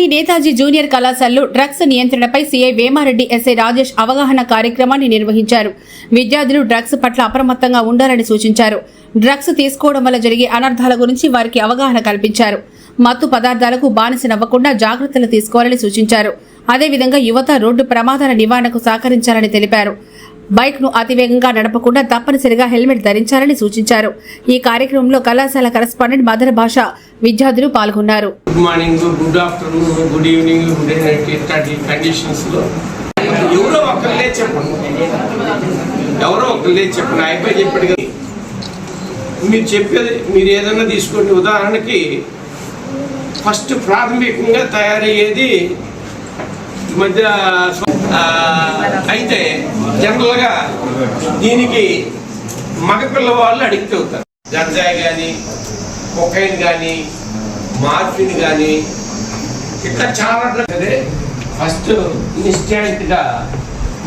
Netaji junior కళాశాలలో drugs నియంత్రణపై CI Vemareddy SI Rajesh అవగాహన కార్యక్రమాన్ని నిర్వహించారు. విద్యార్థులు డ్రగ్స్ పట్ల అప్రమత్తంగా ఉండాలని సూచించారు. డ్రగ్స్ తీసుకోవడం వల్ల జరిగే అనర్థాల గురించి వారికి అవగాహన కల్పించారు. మత్తు పదార్థాలకు బానిసనవ్వకుండా జాగ్రత్తలు తీసుకోవాలని సూచించారు. అదేవిధంగా యువత రోడ్డు ప్రమాదాల నివారణకు సహకరించాలని తెలిపారు. బైక్ను అతివేగంగా నడపకుండా తప్పనిసరిగా హెల్మెట్ ధరించాలని సూచించారు. ఈ కార్యక్రమంలో కళాశాల కరస్పాండెంట్ మదర్ భాష విద్యార్థులు పాల్గొన్నారు. Good morning good afternoon good evening good night ఇట్లాంటి కండిషన్స్లో ఎవరో ఒకళ్ళే చెప్పండి. ఎవరో ఒకళ్ళే చెప్పండి. అయిపోయి చెప్పాడు కదా. మీరు చెప్పేది మీరు ఏదైనా తీసుకోండి. ఉదాహరణకి ఫస్ట్ ప్రాథమికంగా తయారయ్యేది మధ్య అయితే జనరల్గా దీనికి మగపిల్ల వాళ్ళు అడిక్ట్ అవుతారు గంజాయి కానీ కొకైన్ కానీ మార్ఫిన్ కానీ ఇట్లా చాలా అదే ఫస్ట్ ఇన్స్టాంట్గా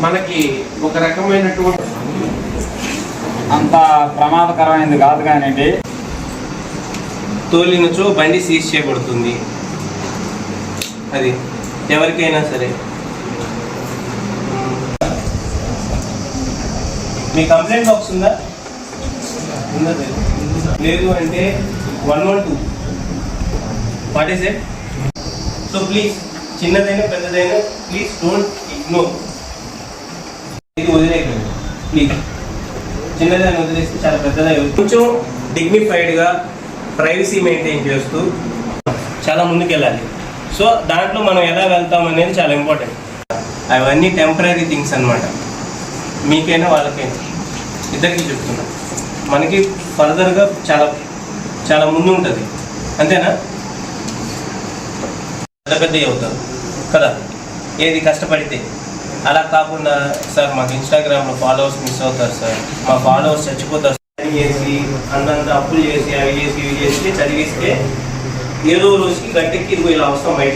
మనకి ఒక రకమైనటువంటి అంత ప్రమాదకరమైనది కాదు కానివ్వండి తోలినచో బండి సీజ్ చేయబడుతుంది. అది ఎవరికైనా సరే. మీ కంప్లైంట్ బాక్స్ ఉందా? ఉందా? లేదు అంటే one one two what is it so please చిన్నదైనా పెద్దదైనా ప్లీజ్ డోంట్ ఇగ్నోర్ ఇది వదిలేయకండి. ప్లీజ్ చిన్నదాన్ని వదిలేస్తే చాలా పెద్దదై కొంచెం డిగ్నిఫైడ్గా ప్రైవసీ మెయింటైన్ చేస్తూ చాలా ముందుకెళ్ళాలి. సో దాంట్లో మనం ఎలా వెళ్తాం అనేది చాలా ఇంపార్టెంట్ అవన్నీ టెంపరీ థింగ్స్ అన్నమాట. మీకైనా వాళ్ళకైనా. ఇద్దరికి చెప్తున్నా. మనకి ఫర్దర్గా చాలా చాలా ముందు ఉంటుంది. అంతేనా? పెద్ద పెద్ద అవుతారు కదా? ఏది కష్టపడితే. అలా కాకుండా సార్ మాకు ఇన్స్టాగ్రామ్లో ఫాలోవర్స్ మిస్ అవుతారు సార్. మా ఫాలోవర్స్ చచ్చిపోతారు చేసి అందంత అప్పులు చేసి అవి చేసి ఇవి చేసి చదివిస్తే ఏదో రోజుకి గట్టెక్కి ఇదిగో ఇలా అవసరం బయట